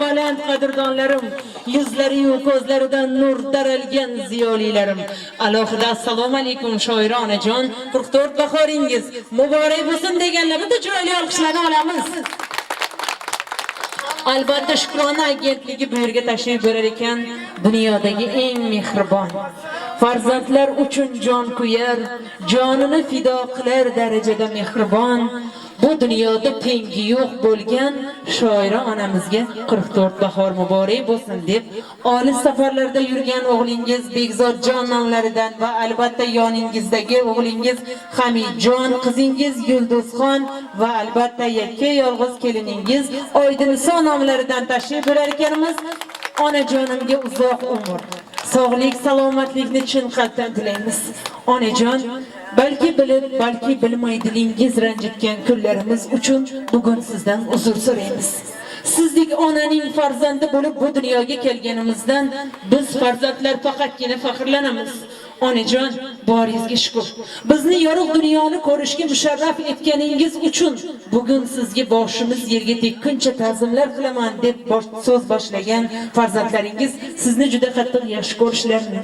baland qadrdonlarim yuzlari-yu ko'zlaridan nur taralgan ziyolilarim. Alohida assalomu alaykum shoironajon 44 bahoringiz. Muborak bo'lsin deganlar bitta chiroyli olqishlarni olamiz. Albatta shukrona agentligi bu yerga tashrif buyurar ekan. Dunyodagi eng mehribon farzandlar uchun jon kuyar jonini fido qilar darajada mehribon bu dunyoda tengi yo'q bo'lgan shoira onamizga 44 bahor muborak bo'lsin deb olis safarlarda yurgan o'g'lingiz Begzodjon nomlaridan va albatta yoningizdagi o'g'lingiz Hamidjon, qizingiz Yulduzxon va albatta yakka yolg'iz keliningiz Oydinso nomlaridan tashrif buyurar ekanmiz. Onajonimga uzoq umr, sog'lik, salomatlikni chin qalbdan tilaymiz. Onajon, balki bilib, balki bilmay dilingiz ranjitgan kunlarimiz uchun bugun sizdan uzr so'raymiz. Sizdek onaning farzandi bo'lib bu dunyoga kelganimizdan biz farzandlar faqatgina faxrlanamiz. Onajon, boringizga shukr. Bizni yorug' dunyoni ko'rishga musharraf etganingiz uchun bugun sizga boshimiz yerga tekkuncha ta'zimlar qilaman deb so'z boshlagan farzandlaringiz sizni juda qattiq yaxshi ko'rishlarini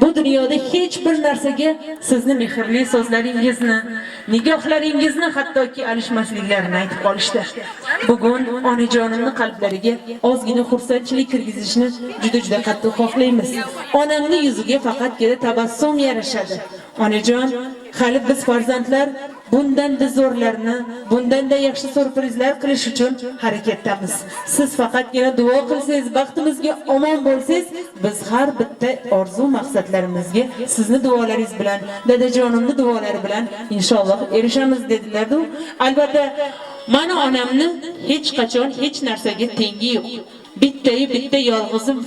bu dunyoda hech bir narsaga sizni mehrli so'zlaringizni, nigohlaringizni hattoki alishmasliklarini aytib qolishdi. Bugun onajonimni qalblariga ozgina xursandchilik kirgizishni juda juda qattiq xohlaymiz. Onamni yuziga faqatgina tabassum yarashadi. Onajon, hali biz farzandlar bundan da zo'rlarni, bundan da yaxshi surprizlar qilish uchun harakatdamiz. Siz faqatgina duo qilsangiz, baxtimizga omon bo'lsangiz, biz har bitta orzu maqsadlarimizga sizni duolaringiz bilan, dadajonimni duolari bilan inshaalloh erishamiz dedilar-da. Albatta, mana onamni hech qachon hech narsaga tengi yo'q. Bittayi bitta yolg'izim